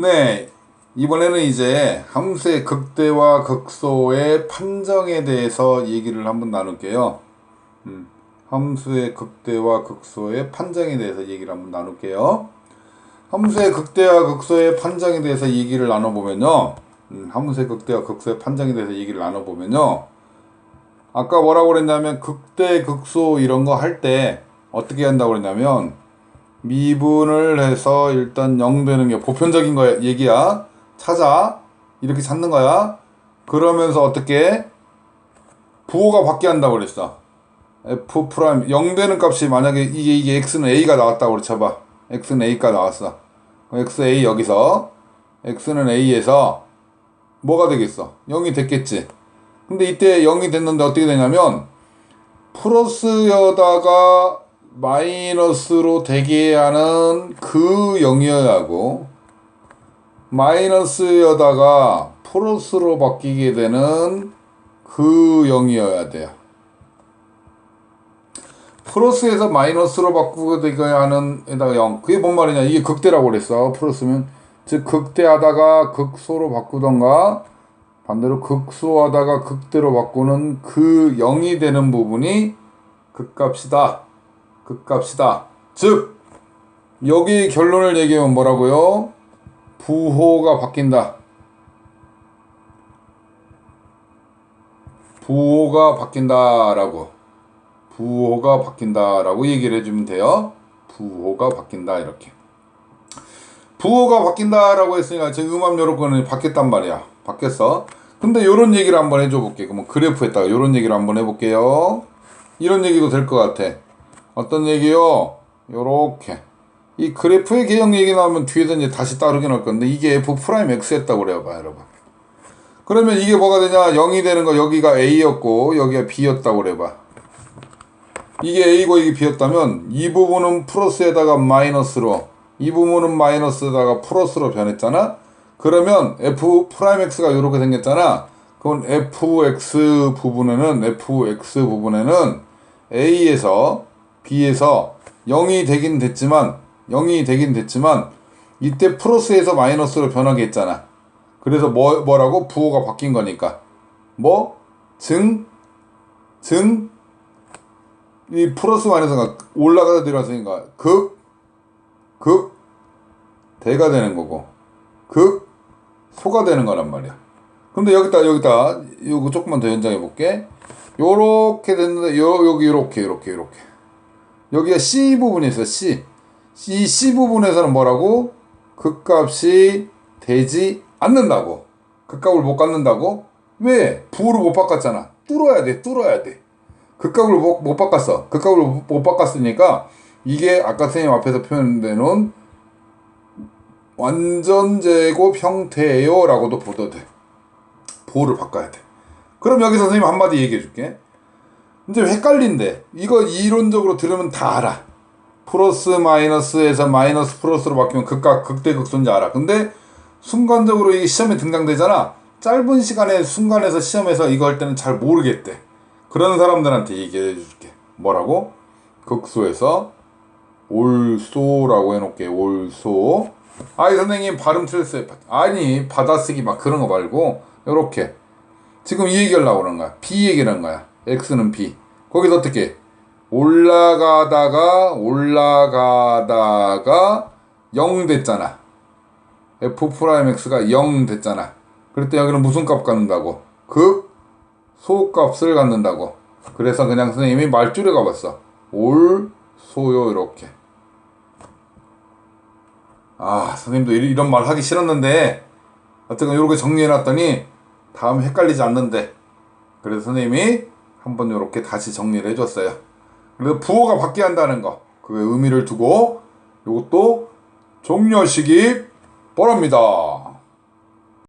네, 이번에는 이제 함수의 극대와 극소의 판정에 대해서 얘기를 한번 나눌게요. 음, 함수의 극대와 극소의 판정에 대해서 얘기를 한번 나눌게요. 함수의 극대와 극소의 판정에 대해서 얘기를 나눠보면요. 음, 함수의 극대와 극소의 판정에 대해서 얘기를 나눠보면요. 아까 뭐라고 그랬냐면 극대, 극소 이런 거 할 때 어떻게 한다고 그랬냐면 미분을 해서 일단 0 되는 게 보편적인 거야 얘기야. 찾아 이렇게 찾는 거야. 그러면서 어떻게 부호가 바뀌게 한다고 그랬어. f 프라임 0 되는 값이 만약에 이게 이게 x는 a가 나왔다고 그래 쳐봐. x는 a가 나왔어. x a 여기서 x는 a에서 뭐가 되겠어? 0이 됐겠지. 근데 이때 0이 됐는데 어떻게 되냐면 플러스여다가 마이너스로 되게 하는 그 0이어야 하고 마이너스여다가 플러스로 바뀌게 되는 그 0이어야 돼요. 플러스에서 마이너스로 바꾸게 되게 하는 에다가 0. 그게 뭔 말이냐? 이게 극대라고 그랬어. 플러스면 즉 극대하다가 극소로 바꾸던가 반대로 극소하다가 극대로 바꾸는 그 0이 되는 부분이 극값이다. 극값이다. 즉 여기 결론을 얘기하면 뭐라고요? 부호가 바뀐다. 부호가 바뀐다라고. 부호가 바뀐다라고 얘기를 해주면 돼요. 부호가 바뀐다 이렇게. 부호가 바뀐다라고 했으니까 지금 음압 요렇게는 바뀌었단 말이야. 바뀌었어. 근데 요런 얘기를 한번 해줘 볼게. 그러면 그래프에다가 요런 얘기를 한번 해볼게요. 이런 얘기도 될 것 같아. 어떤 얘기요? 요렇게. 이 그래프의 개형 얘기 나오면 뒤에서 이제 다시 따르게 나올 건데 이게 f 프라임 x였다고 그래봐 여러분. 그러면 이게 뭐가 되냐? 0이 되는 거 여기가 a였고 여기가 b였다고 그래봐. 이게 a고 이게 b였다면 이 부분은 플러스에다가 마이너스로 이 부분은 마이너스에다가 플러스로 변했잖아. 그러면 f 프라임 x가 이렇게 생겼잖아. 그건 fx 부분에는 fx 부분에는 a에서 b에서 0이 되긴 됐지만 0이 되긴 됐지만 이때 플러스에서 마이너스로 변하게 했잖아. 그래서 뭐 뭐라고? 부호가 바뀐 거니까. 뭐? 증? 증? 이 플러스 마이너스가 올라가다 내려왔으니까 극? 극? 대가 되는 거고. 극? 소가 되는 거란 말이야. 근데 여기다 여기다 요거 조금만 더 연장해 볼게. 요렇게 됐는데 요 여기 요렇게 요렇게 요렇게 여기가 C 부분이 있어 C. 이 C 부분에서는 뭐라고? 극값이 되지 않는다고. 극값을 못 갖는다고? 왜? 부호를 못 바꿨잖아. 뚫어야 돼 뚫어야 돼. 극값을 못, 못 바꿨어. 극값을 못, 못 바꿨으니까 이게 아까 선생님 앞에서 놓은 완전 제곱 형태예요 라고도 보도 돼. 부호를 바꿔야 돼. 그럼 여기서 선생님 한마디 얘기해 줄게 이제 헷갈린데 이거 이론적으로 들으면 다 알아. 플러스 마이너스에서 마이너스 플러스로 바뀌면 극과 극대 극소인지 알아. 근데 순간적으로 이게 시험에 등장되잖아. 짧은 시간에 순간에서 시험에서 이거 할 때는 잘 모르겠대. 그런 사람들한테 얘기해 줄게. 뭐라고? 극소에서 올소라고 해놓게. 올소. 아이 선생님 발음 틀렸어요. 아니 받아쓰기 막 그런 거 말고 요렇게. 지금 이 얘기하려고 그러는 거야. B 얘기하는 거야 X는 B. 거기서 어떻게? 올라가다가 올라가다가 0 됐잖아. F 프라임 X가 0 됐잖아. 때 여기는 무슨 값 갖는다고? 극 소값을 갖는다고. 그래서 그냥 선생님이 말줄여 가봤어. 올 소요 이렇게. 아 선생님도 이런 말 하기 싫었는데 어쨌든 이렇게 정리해놨더니 다음 헷갈리지 않는데. 그래서 선생님이 한번 이렇게 다시 정리를 해줬어요. 그래서 부호가 바뀌게 한다는 거. 그의 의미를 두고 이것도 종료시기 바랍니다